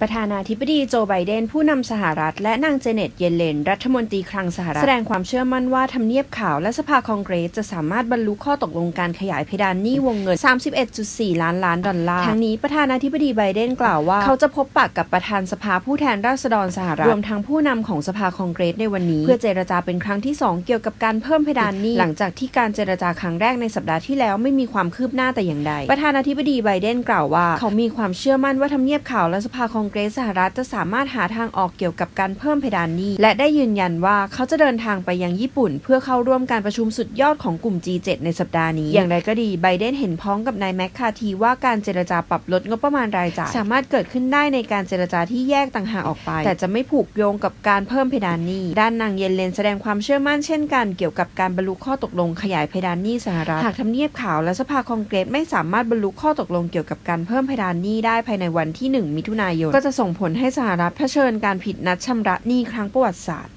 ประธานาธิบดีโจไบเดนผู้นำสหรัฐ และนางเจเน็ตเยเลน รัฐมนตรีคลังสหรัฐ แสดงความเชื่อมั่นว่าทำเนียบขาวและสภาคองเกรส จะสามารถบรรลุข้อตกลงการขยายเพดานหนี้วงเงิน 31.4 ล้านล้านดอลลาร์ทั้งนี้ประธานาธิบดีไบเดนกล่าวว่า เขาจะพบปะกับประธานสภาผู้แทนราษฎรสหรัฐรวมทั้งผู้นำของสภาคองเกรสในวันนี้ เพื่อเจรจาเป็นครั้งที่ 2 เกี่ยวกับการเพิ่มเพดานหนี้หลังจากที่การเจรจาครั้งแรกในสัปดาห์ที่แล้วไม่มีความคืบหน้าแต่อย่างใดประธานาธิบดีไบเดนกล่าวว่า เขามีความเชื่อมั่นว่าทำเนียบขาวและสภาคองเกรสสหรัฐจะสามารถหาทางออกเกี่ยวกับการเพิ่มเพดานหนี้ และได้ยืนยันว่าเขาจะเดินทางไปยังญี่ปุ่น เพื่อเข้าร่วมการประชุมสุดยอดของกลุ่ม G7 ในสัปดาห์นี้ อย่างไรก็ดีไบเดนเห็นพ้องกับนายแมคคาทีว่าการเจรจาปรับลดงบประมาณรายจ่ายสามารถเกิดขึ้นได้ในการเจรจาที่แยกต่างหากออกไป แต่จะไม่ผูกโยงกับการเพิ่มเพดานหนี้ ด้านนางเยนเลนแสดงความเชื่อมั่นเช่นกันเกี่ยวกับการบรรลุข้อตกลงขยายเพดานหนี้สหรัฐหากทำเนียบขาวและสภาคองเกรสไม่สามารถบรรลุข้อตกลงเกี่ยวกับการเพิ่มเพดานหนี้ได้ภายในวันที่ 1 มิถุนายนก็จะส่งผลให้สหรัฐเผชิญการผิดนัดชำระหนี้ครั้งประวัติศาสตร์